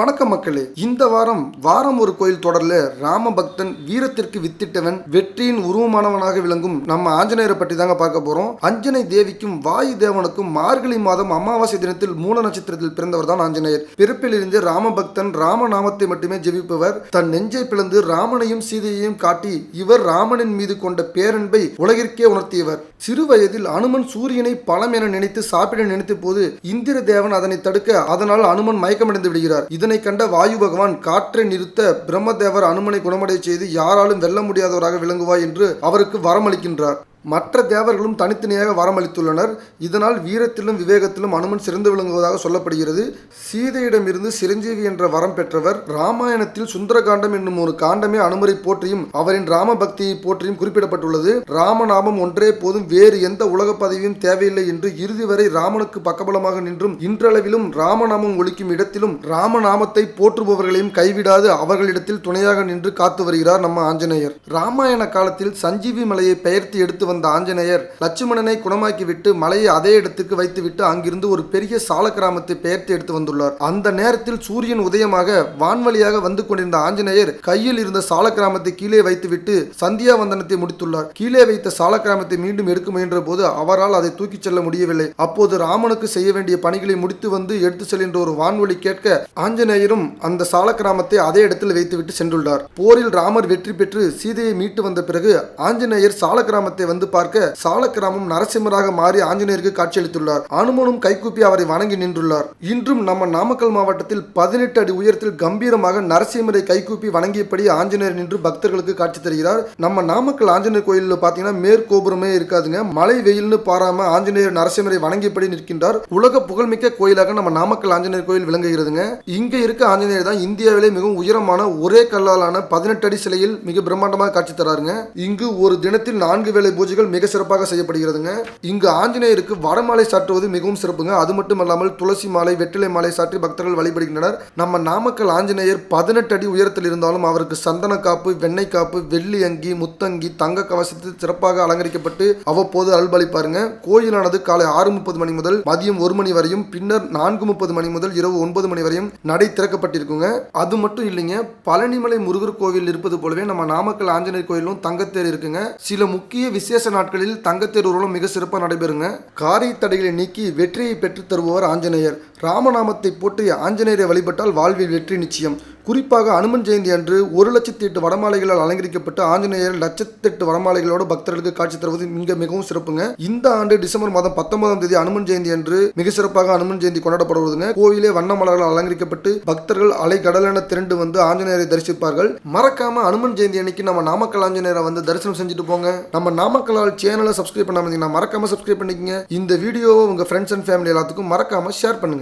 வணக்கம் மக்களே. இந்த வாரம் வாரம் ஒரு கோயில் தொடர்ல ராமபக்தன் வீரத்திற்கு வித்திட்டவன் வெற்றியின் உருவமானவனாக விளங்கும் நம்ம ஆஞ்சநேயரை பற்றி தாங்க பார்க்க போறோம். அஞ்சனை தேவிக்கும் வாயு தேவனுக்கும் மார்கழி மாதம் அமாவாசை தினத்தில் மூல நட்சத்திரத்தில் பிறந்தவர் தான் ஆஞ்சநேயர். பிறப்பிலிருந்து ராம பக்தன் ராம நாமத்தை மட்டுமே ஜெபிப்பவர். தன் நெஞ்சை பிளந்து ராமனையும் சீதையையும் காட்டி இவர் ராமனின் மீது கொண்ட பேரன்பை உலகிற்கே உணர்த்தியவர். சிறு வயதில் அனுமன் சூரியனை பழம் என நினைத்து சாப்பிட நினைத்த போது இந்திர தேவன் அதனை தடுக்க அதனால் அனுமன் மயக்கமடைந்து விடுகிறார். இதன் கண்ட வாயு பகவான் காற்றை நிறுத்த பிரம்மதேவர் அனுமனை குணமடை செய்து யாராலும் வெல்ல முடியாதவராக விளங்குவாய் என்று அவருக்கு வரமளிக்கின்றார். மற்ற தேவர்களும் தனித்தனியாக வரமளித்துள்ளனர். இதனால் வீரத்திலும் விவேகத்திலும் அனுமன் சிறந்து விளங்குவதாக சொல்லப்படுகிறது. சீதையிடமிருந்து சிரஞ்சீவி என்ற வரம் பெற்றவர் ராமாயணத்தில் சுந்தரகாண்டம் என்னும் ஒரு காண்டமே அனுமரை போற்றியும் அவரின் ராம பக்தியை போற்றியும் குறிப்பிடப்பட்டுள்ளது. ராமநாமம் ஒன்றே போதும் வேறு எந்த உலக பதவியும் தேவையில்லை என்று இறுதி வரை ராமனுக்கு பக்கபலமாக நின்றும் இன்றளவிலும் ராமநாமம் ஒழிக்கும் இடத்திலும் ராமநாமத்தை போற்றுபவர்களையும் கைவிடாது அவர்களிடத்தில் துணையாக நின்று காத்து வருகிறார் நம்ம ஆஞ்சநேயர். ராமாயண காலத்தில் சஞ்சீவி மலையை பெயர்த்து எடுத்து வந்த ஆஞ்சநேயர் லட்சுமணனை குணமாக்கிவிட்டு மலையை அதே இடத்துக்கு வைத்துவிட்டு அங்கிருந்து ஒரு பெரிய சால கிராமத்தை பெயர்த்து எடுத்து வந்துள்ளார். அந்த நேரத்தில் சூரியன் உதயமாக வான்வழியாக வந்து கொண்டிருந்த ஆஞ்சநேயர் கையில் இருந்த சால கிராமத்தை கீழே வைத்துவிட்டு சந்தியா வந்தனத்தை முடித்துள்ளார். கீழே வைத்த சால கிராமத்தை மீண்டும் எடுக்க முயன்ற போது அவரால் அதை தூக்கிச் செல்ல முடியவில்லை. அப்போது ராமனுக்கு செய்ய வேண்டிய பணிகளை முடித்து வந்து எடுத்து செல்கின்ற ஒரு வான்வழி கேட்க ஆஞ்சநேயரும் அந்த சால கிராமத்தை அதே இடத்தில் வைத்துவிட்டு சென்றுள்ளார். போரில் ராமர் வெற்றி பெற்று சீதையை மீட்டு வந்த பிறகு ஆஞ்சநேயர் சால கிராமத்தை வந்து வந்து பார்க்க சாலக்கிராமம் நரசிம்மராக மாறி ஆஞ்சநேயருக்கு காட்சியளித்துள்ளார். அனுமனும் கைகூப்பி அவரை வணங்கி நின்றுள்ளார். இன்றும் நம்ம நாமக்கல் மாவட்டத்தில் பதினெட்டு அடி உயரத்தில் கம்பீரமாக நரசிம்மரை கைகூப்பி வணங்கியபடி ஆஞ்சநேயர் நின்று பக்தர்களுக்கு காட்சி தருகிறார். நம்ம நாமக்கல் ஆஞ்சநேயர் கோயிலில் பார்த்தீங்கன்னா மேற்கோபுரமே இருக்காதுங்க. மழை வெயில்னு பாராம ஆஞ்சநேயர் நரசிம்மரை வணங்கியபடி நிற்கின்றார். உலக புகழ்மிக்க கோயிலாக நம்ம நாமக்கல் ஆஞ்சநேயர் கோயில் விளங்குகிறதுங்க. இங்க இருக்க ஆஞ்சநேயர் தான் இந்தியாவிலே மிகவும் உயரமான ஒரே கல்லாலான பதினெட்டு அடி சிலையில் மிக பிரம்மாண்டமாக காட்சி தராருங்க. இங்கு ஒரு தினத்தில் நான்கு வேளை பூஜைகள் மிக சிறப்பாக செய்யப்படுகிறதுங்க. இங்கு ஆஞ்சநேயருக்கு வடமாலை சாற்றுவது மிகவும் சிறப்புங்க. அது மட்டுமல்லாமல் துளசி மாலை வெற்றிலை மாலை சாற்றி பக்தர்கள் வழிபடுகின்றனர். நம்ம நாமக்கல் ஆஞ்சநேயர் பதினெட்டு அடி உயரத்தில் இருந்தாலும் அவருக்கு சந்தன காப்பு வெண்ணெய் காப்பு வெள்ளி அங்கி முத்தங்கி தங்க கவசத்தில் சிறப்பாக அலங்கரிக்கப்பட்டு அவ்வப்போது அல்பளிப்பாருங்க கோயிலானது காலை ஆறு முப்பது மணி முதல் மதியம் ஒரு மணி வரையும் பின்னர் நான்கு முப்பது மணி முதல் இரவு ஒன்பது மணி வரையும் நடை திறக்கப்பட்டிருக்குங்க. அது மட்டும் இல்லைங்க பழனிமலை முருகர் கோவில் இருப்பது போலவே நம்ம நாமக்கல் ஆஞ்சநேயர் கோயிலும் தங்கத்தேர் இருக்குங்க. சில முக்கிய விசேஷ நாட்களில் தங்கத்தேர் ஊர்வலம் மிக சிறப்பாக நடைபெறுங்க. காரிய தடைகளை நீக்கி வெற்றியை பெற்றுத் தருபவர் ஆஞ்சநேயர். ராமநாமத்தை போட்டு ஆஞ்சநேயரை வழிபட்டால் வாழ்வில் வெற்றி நிச்சயம். குறிப்பாக அனுமன் ஜெயந்தி அன்று ஒரு லட்சத்தி எட்டு வடமாலைகளால் அலங்கரிக்கப்பட்டு ஆஞ்சநேயர் லட்சத்தெட்டு வடமாலைகளோடு பக்தர்களுக்கு காட்சி தருவது மிக மிகவும் சிறப்புங்க. இந்த ஆண்டு டிசம்பர் மாதம் பத்தொன்பதாம் தேதி அனுமன் ஜெயந்தி அன்று மிக சிறப்பாக அனுமன் ஜெயந்தி கொண்டாடப்படுவதுங்க. கோவிலே வண்ண மலர்களால் அலங்கரிக்கப்பட்டு பக்தர்கள் அலை கடலென திரண்டு வந்து ஆஞ்சநேயரை தரிசிப்பார்கள். மறக்காம அனுமன் ஜெயந்தி அன்னைக்கு நம்ம நாமக்கல் ஆஞ்சநேயரை வந்து தரிசனம் செஞ்சுட்டு போங்க. நம்ம நாமக்கலால் சேனலை சப்ஸ்கிரைப் பண்ணாம இருந்தீங்கன்னா மறக்காம சப்ஸ்கிரைப் பண்ணிக்கங்க. இந்த வீடியோவை உங்க ஃப்ரெண்ட்ஸ் அண்ட் ஃபேமிலி எல்லாத்துக்கும் மறக்காம ஷேர் பண்ணுங்க.